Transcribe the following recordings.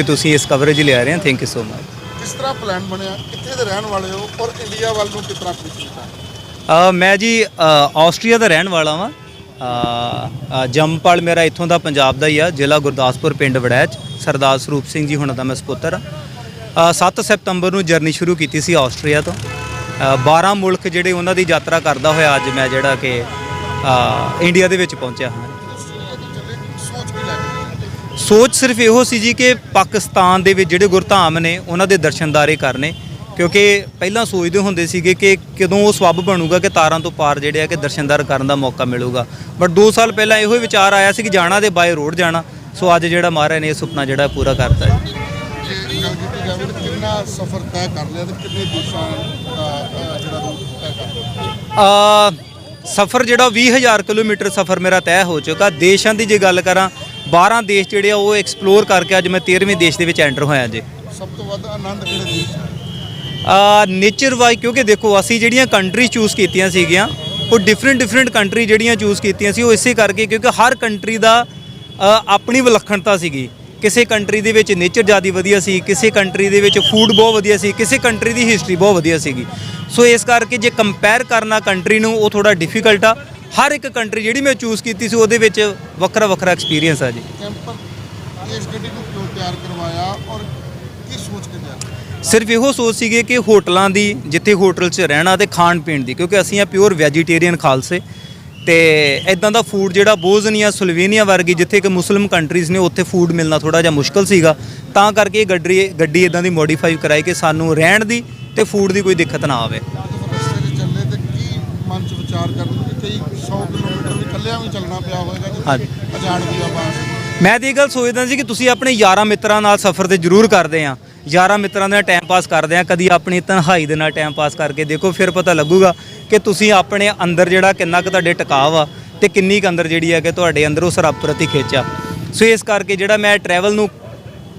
ਕਿ ਤੁਸੀਂ ਇਸ ਕਵਰੇਜ ਲਿਆ ਰਹੇ ਹੋ ਥੈਂਕ ਯੂ ਸੋ ਮਚ ਕਿਸ ਤਰ੍ਹਾਂ ਪਲਾਨ ਬਣਿਆ? ਕਿੱਥੇ ਦੇ ਰਹਿਣ ਵਾਲੇ ਹੋ ਔਰ ਇੰਡੀਆ ਵੱਲ ਨੂੰ ਕਿਸ ਤਰ੍ਹਾਂ ਪਹੁੰਚਣਾ ਅ, ਮੈਂ ਜੀ ਅ, ਆਸਟਰੀਆ ਦਾ ਰਹਿਣ ਵਾਲਾ ਵਾਂ। ਅ, ਅ, ਜੰਮਪਲ ਮੇਰਾ ਇੱਥੋਂ ਦਾ ਪੰਜਾਬ ਦਾ ਹੀ ਆ ਜ਼ਿਲ੍ਹਾ ਗੁਰਦਾਸਪੁਰ ਪਿੰਡ ਵੜੈਚ। ਸਰਦਾਰ ਸਰੂਪ ਸਿੰਘ ਜੀ ਹੁਣਾਂ ਦਾ ਮੈਂ ਸਪੁੱਤਰ ਆ 7 ਸਤੰਬਰ ਨੂੰ ਜਰਨੀ ਸ਼ੁਰੂ ਕੀਤੀ ਸੀ ਆਸਟਰੀਆ ਤੋਂ। ਅ, 12 ਮੁਲਕ ਜਿਹੜੇ ਉਹਨਾਂ ਦੀ ਯਾਤਰਾ ਕਰਦਾ ਹੋਇਆ ਅੱਜ ਮੈਂ ਜਿਹੜਾ ਕਿ ਅ, ਇੰਡੀਆ ਦੇ ਵਿੱਚ ਪਹੁੰਚਿਆ ਹਾਂ। ਸੋਚ ਸਿਰਫ ਇਹੋ ਸੀ ਜੀ ਕਿ ਪਾਕਿਸਤਾਨ ਦੇ ਵਿੱਚ ਜਿਹੜੇ ਗੁਰਧਾਮ ਨੇ ਉਹਨਾਂ ਦੇ ਦਰਸ਼ਨਦਾਰੇ ਕਰਨੇ। ਕਿਉਂਕਿ ਪਹਿਲਾਂ ਸੋਚਦੇ ਹੁੰਦੇ ਸੀਗੇ ਕਿ ਕਦੋਂ ਉਹ ਸਬਬ ਬਣੂਗਾ ਕਿ ਤਾਰਾਂ ਤੋਂ ਪਾਰ ਜਿਹੜੇ ਆ ਕਿ ਦਰਸ਼ਨਦਾਰ ਕਰਨ ਦਾ ਮੌਕਾ ਮਿਲੂਗਾ। ਬਟ 2 ਸਾਲ ਪਹਿਲਾਂ ਇਹੋ ਹੀ ਵਿਚਾਰ ਆਇਆ ਸੀ ਕਿ ਜਾਣਾ ਤੇ ਬਾਏ ਰੋਡ ਜਾਣਾ। ਸੋ ਅੱਜ ਜਿਹੜਾ ਮਹਾਰਾਜ ਨੇ ਇਹ ਸੁਪਨਾ ਜਿਹੜਾ ਪੂਰਾ ਕਰਤਾ ਹੈ ਜੇ ਗੱਲ ਕੀਤੀ ਜਾਵੇ ਤਾਂ ਕਿੰਨਾ ਸਫ਼ਰ ਤੈਅ ਕਰ ਲਿਆ ਤੇ ਕਿੰਨੇ ਦੇਸ਼ਾਂ ਦਾ ਅ, ਜਿਹੜਾ ਤੂੰ ਤੈਅ ਕਰ ਲਿਆ? ਆ ਸਫ਼ਰ ਜਿਹੜਾ 20000 ਕਿਲੋਮੀਟਰ ਸਫ਼ਰ ਮੇਰਾ ਤੈਅ ਹੋ ਚੁੱਕਾ। ਦੇਸ਼ਾਂ ਦੀ ਜੇ ਗੱਲ ਕਰਾਂ 12 ਦੇਸ਼ ਜਿਹੜੇ ਆ ਉਹ ਐਕਸਪਲੋਰ ਕਰਕੇ ਅੱਜ ਮੈਂ 13ਵੇਂ ਦੇਸ਼ ਦੇ ਵਿੱਚ ਐਂਟਰ ਹੋਇਆ ਜੀ। ਸਭ ਤੋਂ ਵੱਧ ਆਨੰਦ ਕਿਹੜੇ ਦੇਸ਼? ਆ ਨੇਚਰ ਵਾਈ ਕਿਉਂਕਿ ਦੇਖੋ ਅਸੀਂ ਜਿਹੜੀਆਂ ਕੰਟਰੀ ਚੂਜ਼ ਕੀਤੀਆਂ ਸੀਗੀਆਂ ਉਹ ਡਿਫਰੈਂਟ ਡਿਫਰੈਂਟ ਕੰਟਰੀ ਜਿਹੜੀਆਂ ਚੂਜ਼ ਕੀਤੀਆਂ ਸੀ ਉਹ ਇਸੇ ਕਰਕੇ ਕਿਉਂਕਿ ਹਰ ਕੰਟਰੀ ਦਾ ਆਪਣੀ ਵਿਲੱਖਣਤਾ ਸੀਗੀ। ਕਿਸੇ ਕੰਟਰੀ ਦੇ ਵਿੱਚ ਨੇਚਰ ਜ਼ਿਆਦਾ ਵਧੀਆ ਸੀ ਕਿਸੇ ਕੰਟਰੀ ਦੇ ਵਿੱਚ ਫੂਡ ਬਹੁਤ ਵਧੀਆ ਸੀ ਕਿਸੇ ਕੰਟਰੀ ਦੀ ਹਿਸਟਰੀ ਬਹੁਤ ਵਧੀਆ ਸੀਗੀ। ਸੋ ਇਸ ਕਰਕੇ ਜੇ ਕੰਪੇਅਰ ਕਰਨਾ ਕੰਟਰੀ ਨੂੰ ਉਹ ਥੋੜਾ ਡਿਫਿਕਲਟ ਆ। ਹਰ ਇੱਕ ਕੰਟਰੀ ਜਿਹੜੀ ਮੈਂ ਚੂਜ਼ ਕੀਤੀ ਸੀ ਉਹਦੇ ਵਿੱਚ ਵੱਖਰਾ ਵੱਖਰਾ ਐਕਸਪੀਰੀਅੰਸ ਆ ਜੀ। ਕੈਂਪਰ ਇਸ ਗੱਡੀ ਨੂੰ ਕਿਉਂ ਤਿਆਰ ਕਰਵਾਇਆ ਔਰ ਕੀ ਸੋਚ ਕੇ ਤਿਆਰ ਕਰਵਾਇਆ? ਸਿਰਫ ਇਹੋ ਸੋਚ ਸੀਗੇ ਕਿ ਹੋਟਲਾਂ ਦੀ ਜਿੱਥੇ ਹੋਟਲ 'ਚ ਰਹਿਣਾ ਤੇ ਖਾਣ ਪੀਣ ਦੀ ਕਿਉਂਕਿ ਅਸੀਂ ਆ ਪਿਓਰ ਵੈਜੀਟੇਰੀਅਨ ਖਾਲਸੇ। ਤੇ ਇਦਾਂ ਦਾ ਫੂਡ ਜਿਹੜਾ ਬੋਜ਼ਨੀਆ ਸਲੋਵੇਨੀਆ ਵਰਗੀ ਜਿੱਥੇ ਕਿ ਮੁਸਲਿਮ ਕੰਟਰੀਜ਼ ਨੇ ਉੱਥੇ ਫੂਡ ਮਿਲਣਾ ਥੋੜਾ ਜਿਹਾ ਮੁਸ਼ਕਲ ਸੀਗਾ। ਤਾਂ ਕਰਕੇ ਇਹ ਗੱਡੀ ਗੱਡੀ ਇਦਾਂ ਦੀ ਮੋਡੀਫਾਈ ਕਰਾਈ ਕਿ ਸਾਨੂੰ ਰਹਿਣ ਦੀ ਤੇ ਫੂਡ ਦੀ ਕੋਈ ਦਿੱਕਤ ਨਾ ਆਵੇ। ਚੱਲੇ ਤੇ ਕੀ ਮਨ 'ਚ ਵਿਚਾਰ ਕਰਦੇ ਕਈ 100 ਕਿਲੋਮੀਟਰ ਵੀ ਇਕੱਲਿਆਂ ਵੀ ਚੱਲਣਾ ਪਿਆ ਹੋਵੇਗਾ ਹਾਂਜੀ। ਜਿੱਥੇ ਅਜਾਣ ਵੀ ਆਵਾਜ਼ ਮੈਂ ਤੇ ਇਹ ਗੱਲ ਸੋਚਦਾ ਸੀ ਕਿ ਤੁਸੀਂ ਆਪਣੇ ਯਾਰਾਂ ਮਿੱਤਰਾਂ ਨਾਲ ਸਫ਼ਰ ਤੇ ਜ਼ਰੂਰ ਕਰਦੇ ਆ। ਯਾਰਾਂ ਮਿੱਤਰਾਂ ਦੇ ਨਾਲ ਟਾਈਮ ਪਾਸ ਕਰਦੇ ਆ। ਕਦੀ ਆਪਣੀ ਤਨਹਾਈ ਦੇ ਨਾਲ ਟਾਈਮ ਪਾਸ ਕਰਕੇ ਦੇਖੋ ਫਿਰ ਪਤਾ ਲੱਗੂਗਾ ਕਿ ਤੁਸੀਂ ਆਪਣੇ ਅੰਦਰ ਜਿਹੜਾ ਕਿੰਨਾ ਕੁ ਤੁਹਾਡੇ ਟਿਕਾਵ ਆ ਤੇ ਕਿੰਨੀ ਕੁ ਅੰਦਰ ਜਿਹੜੀ ਹੈ ਕਿ ਤੁਹਾਡੇ ਅੰਦਰ ਉਸ ਰੱਬ ਪ੍ਰਤੀ ਖਿੱਚ ਆ। ਸੋ ਇਸ ਕਰਕੇ ਜਿਹੜਾ ਮੈਂ ਟਰੈਵਲ ਨੂੰ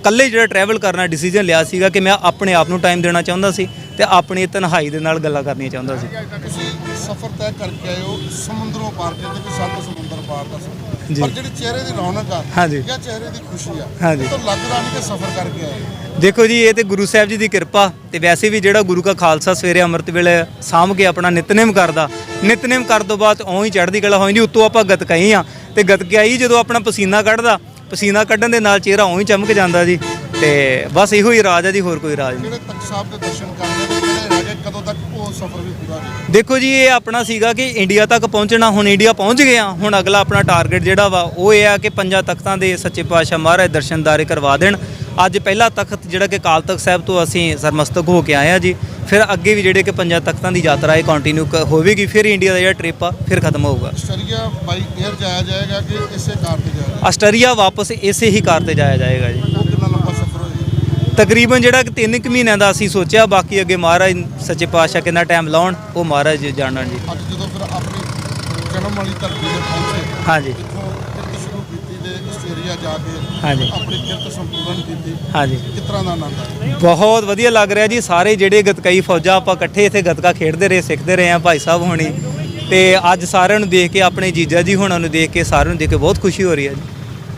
ਕੱਲੇ ਜਿਹੜਾ ਟਰੈਵਲ ਕਰਨਾ ਡਿਸੀਜਨ ਲਿਆ ਸੀਗਾ ਕਿ ਮੈਂ ਆਪਣੇ ਆਪ ਨੂੰ ਟਾਈਮ ਦੇਣਾ ਚਾਹੁੰਦਾ ਸੀ ਤੇ ਆਪਣੀ ਤਨਹਾਈ ਦੇ ਨਾਲ ਗੱਲਾਂ ਕਰਨੀਆਂ ਚਾਹੁੰਦਾ ਸੀ। ਤੁਸੀਂ ਸਫ਼ਰ ਤੈਅ ਕਰਕੇ ਆਏ ਹੋ ਸਮੁੰਦਰੋਂ ਪਾਰ ਕਹਿੰਦੇ ਕਿ ਸੱਤ ਸਮੁੰਦਰ ਪਾਰ ਦਾ ਸਫ਼ਰ ਜੀ। ਪਰ ਜਿਹੜੀ ਚਿਹਰੇ ਦੀ ਰੌਣਕ ਆ ਹਾਂਜੀ। ਜਾਂ ਚਿਹਰੇ ਦੀ ਖੁਸ਼ੀ ਆ। ਇਹ ਤਾਂ ਲੱਗਦਾ ਨਹੀਂ ਕਿ ਸਫ਼ਰ ਕਰਕੇ ਆਏ। ਦੇਖੋ ਜੀ ਇਹ ਤੇ ਗੁਰੂ ਸਾਹਿਬ ਜੀ ਦੀ ਕਿਰਪਾ ਤੇ ਵੈਸੇ ਵੀ ਜਿਹੜਾ ਗੁਰੂ ਕਾ ਖਾਲਸਾ ਸਵੇਰੇ ਅੰਮ੍ਰਿਤ ਵੇਲੇ ਸਾਂਭ ਕੇ ਆਪਣਾ ਨਿਤਨੇਮ ਕਰਦਾ ਨਿਤਨੇਮ ਕਰਨ ਤੋਂ ਬਾਅਦ ਓਂ ਹੀ ਚੜ੍ਹਦੀ ਕਲਾ ਹੋ ਜਾਂਦੀ ਉੱਤੋਂ ਆਪਾਂ ਗਤਕਾਈ ਆ ਤੇ ਗਤਕਾਈ ਜਦੋਂ ਆਪਣਾ ਪਸੀਨਾ ਕੱਢਦਾ ਪਸੀਨਾ ਕੱਢਣ ਦੇ ਨਾਲ ਚਿਹਰਾ ਓਂ ਹੀ ਚਮਕ ਜਾਂਦਾ ਜੀ ਤੇ ਬਸ ਇਹੋ ਹੀ ਰਾਜ ਹੈ ਜੀ ਹੋਰ ਕੋਈ ਰਾਜ ਨਹੀਂ ਜਿਹੜੇ ਤਖਤ ਸਾਹਿਬ ਦੇ ਦਰਸ਼ਨ ਕਰਨੇ ਤੇ ਜਿਹੜੇ ਰਹਿ ਗਏ ਕਦੋਂ ਤੱਕ ਉਹ ਸਫ਼ਰ ਵੀ ਪੂਰਾ ਹੋਵੇ ਦੇਖੋ ਜੀ ਇਹ ਆਪਣਾ ਸੀਗਾ ਕਿ ਇੰਡੀਆ ਤੱਕ ਪਹੁੰਚਣਾ ਹੁਣ ਇੰਡੀਆ ਪਹੁੰਚ ਗਏ ਆ ਹੁਣ ਅਗਲਾ ਆਪਣਾ ਟਾਰਗੇਟ ਜਿਹੜਾ ਵਾ ਉਹ ਇਹ ਆ ਕਿ ਪੰਜਾਂ ਤਖਤਾਂ ਦੇ ਸੱਚੇ ਪਾਤਸ਼ਾਹ ਮਹਾਰਾਜ ਦਰਸ਼ਨਦਾਰੇ ਕਰਵਾ ਦੇਣ। ਅੱਜ ਪਹਿਲਾ ਤਖਤ ਜਿਹੜਾ ਕਿ ਕਾਲ ਤਖਤ ਸਾਹਿਬ ਤੋਂ ਅਸੀਂ ਸਰਮਸਤਕ ਹੋ ਕੇ ਆਏ ਆ ਜੀ। ਫਿਰ ਅੱਗੇ ਵੀ ਜਿਹੜੇ ਕਿ ਪੰਜਾਂ ਤਖਤਾਂ ਦੀ ਯਾਤਰਾ ਇਹ ਕੰਟੀਨਿਊ ਹੋਵੇਗੀ ਫਿਰ ਇੰਡੀਆ ਦਾ ਜਿਹੜਾ ਟ੍ਰਿਪ ਆ ਫਿਰ ਖਤਮ ਹੋਊਗਾ। ਸ਼ਰੀਆ ਬਾਈ 에ਅਰ ਜਾਇਆ ਜਾਏਗਾ ਕਿ ਇਸੇ ਕਾਰ ਤੇ ਜਾਏਗਾ? ਆਸਟਰੀਆ ਵਾਪਸ ਇਸੇ ਹੀ ਕਾਰ ਤੇ ਜਾਇਆ ਜਾਏਗਾ ਜੀ ਉਹ ਕਿੰਨਾ ਲੰਬਾ ਸਫ਼ਰ ਹੋਏਗਾ ਤਕਰੀਬਨ ਜਿਹੜਾ ਕਿ 3 ਕੁ ਮਹੀਨਿਆਂ ਦਾ ਅਸੀਂ ਸੋਚਿਆ ਬਾਕੀ ਅੱਗੇ ਮਹਾਰਾਜ ਸੱਚੇ ਪਾਤਸ਼ਾਹ ਕਿੰਨਾ ਟਾਈਮ ਲਾਉਣ ਉਹ ਮਹਾਰਾਜ ਜਾਣਨ ਜੀ। ਅੱਜ ਜਦੋਂ ਫਿਰ ਆਪਣੀ ਜਨਮ ਵਾਲੀ ਧਰਤੀ ਤੇ ਪਹੁੰਚੇ ਹਾਂਜੀ। ਸ਼ੁਰੂ ਕੀਤੀ ਤੇ ਆਸਟ੍ਰੇਲੀਆ ਜਾ ਕੇ ਹਾਂਜੀ। ਆਪਣੀ ਕਿਰਤ ਸੰਪੂਰਨ ਕੀਤੀ ਹਾਂਜੀ। ਕਿਸ ਤਰ੍ਹਾਂ ਦਾ ਆਨੰਦ ਆਇਆ? ਬਹੁਤ ਵਧੀਆ ਲੱਗ ਰਿਹਾ ਜੀ। ਸਾਰੇ ਜਿਹੜੇ ਗਤਕਈ ਫੌਜਾਂ ਆਪਾਂ ਇਕੱਠੇ ਇੱਥੇ ਗਤਕਾ ਖੇਡਦੇ ਰਹੇ ਸਿੱਖਦੇ ਰਹੇ ਆ ਭਾਈ ਸਾਹਿਬ ਹੋਣੀ। ਤੇ ਅੱਜ ਸਾਰਿਆਂ ਨੂੰ ਦੇਖ ਕੇ ਆਪਣੇ ਜੀਜਾ ਜੀ ਹੋਣਾ ਨੂੰ ਦੇਖ ਕੇ ਸਾਰਿਆਂ ਨੂੰ ਦੇਖ ਕੇ ਬਹੁਤ ਖੁਸ਼ੀ ਹੋ ਰਹੀ ਹੈ ਜੀ।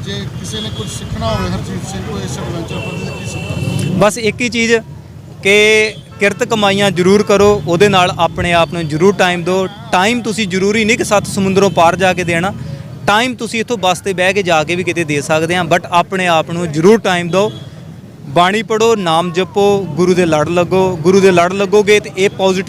ਜੇ ਕਿਸੇ ਨੇ ਕੁਝ ਸਿੱਖਣਾ ਹੋਵੇ ਹਰਜੀਤ ਸਿੰਘ ਕੋਲ ਇਸ ਐਡਵੈਂਚਰ ਪਰ ਕੀ ਸਿੱਖਣਾ? ਬਸ ਇੱਕ ਹੀ ਚੀਜ਼ ਕਿ ਕਿਰਤ ਕਮਾਈਆਂ ਜ਼ਰੂਰ ਕਰੋ, ਉਹਦੇ ਨਾਲ ਆਪਣੇ ਆਪ ਨੂੰ ਜ਼ਰੂਰ ਟਾਈਮ ਦਿਓ। ਟਾਈਮ ਤੁਸੀਂ ਜ਼ਰੂਰੀ ਨਹੀਂ ਕਿ ਸੱਤ ਸਮੁੰਦਰੋਂ ਪਾਰ ਜਾ ਕੇ ਦੇਣਾ। ਟਾਈਮ ਤੁਸੀਂ ਇੱਥੋਂ ਬੱਸ ਤੇ ਬਹਿ ਕੇ ਜਾ ਕੇ ਵੀ ਕਿਤੇ ਦੇ ਸਕਦੇ ਆ ਬਟ ਆਪਣੇ ਆਪ ਨੂੰ ਜ਼ਰੂਰ ਟਾਈਮ ਦਿਓ। ਬਾਣੀ ਪੜੋ ਨਾਮ ਜਪੋ, ਗੁਰੂ ਦੇ ਲੜ ਲੱਗੋ। ਗੁਰੂ ਦੇ ਲੜ ਲੱਗੋਗੇ ਤੇ ਇਹ ਪੋਜ਼ਿਟਿਵ